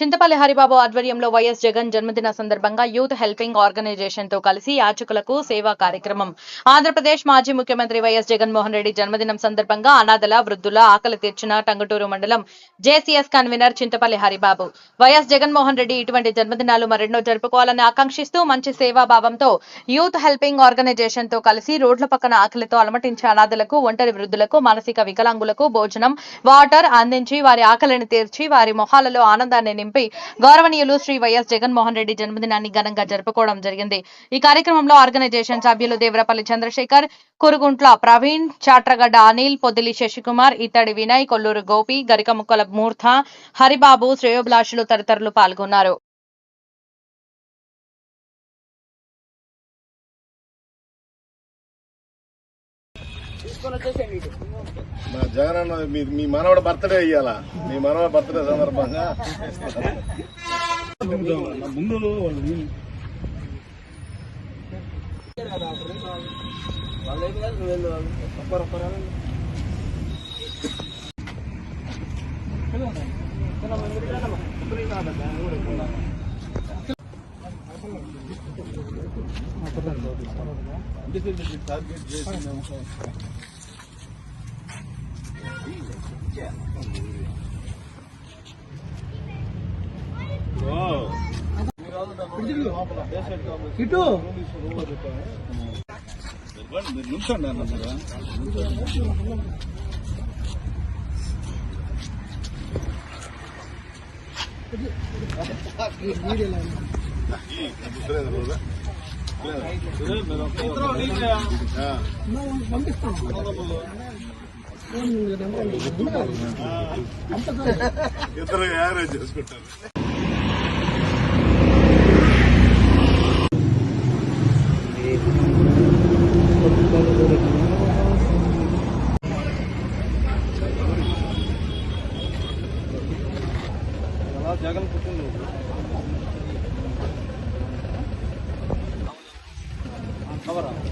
చింతపల్లి హరిబాబు ఆధ్వర్యంలో వైఎస్ జగన్ జన్మదిన సందర్భంగా యూత్ హెల్పింగ్ ఆర్గనైజేషన్తో కలిసి యాచకులకు సేవా కార్యక్రమం. ఆంధ్రప్రదేశ్ మాజీ ముఖ్యమంత్రి వైఎస్ జగన్మోహన్ రెడ్డి జన్మదినం సందర్భంగా అనాథల వృద్ధుల ఆకలి తీర్చిన టంగుటూరు మండలం JCS convener Chintapalli Haribabu. YS Jaganmohan Reddy ఇటువంటి జన్మదినాలు మరెన్నో జరుపుకోవాలని ఆకాంక్షిస్తూ మంచి సేవాభావంతో యూత్ హెల్పింగ్ ఆర్గనైజేషన్తో కలిసి రోడ్ల పక్కన ఆకలితో అలమటించే అనాథలకు ఒంటరి వృద్ధులకు మానసిక వికలాంగులకు భోజనం వాటర్ అందించి వారి ఆకలిని తీర్చి వారి మొహాలలో ఆనందాన్ని ఎంపీ గౌరవనీయులు శ్రీ వైఎస్ జగన్మోహన్ రెడ్డి జన్మదినాన్ని ఘనంగా జరుపుకోవడం జరిగింది. ఈ కార్యక్రమంలో ఆర్గనైజేషన్ సభ్యులు దేవరపల్లి చంద్రశేఖర్ కురుగుంట్ల ప్రవీణ్ చాట్రగడ్డ అనిల్ పొదిలి శశికుమార్ ఇత్తడి వినయ్ కొల్లూరు గోపి గరికముక్కల మూర్త హరిబాబు శ్రేయోభిలాషులు తదితరులు పాల్గొన్నారు. మా జగనన్న మీ మీ మనవడ బర్త్డే అయ్యాల మీ మనవడ బర్త్డే సందర్భంగా? ఇటు నిమిషం వీడియో ఇద్దరు యారేజ్ చేసుకుంటారు. జగన్ పుట్టింది করা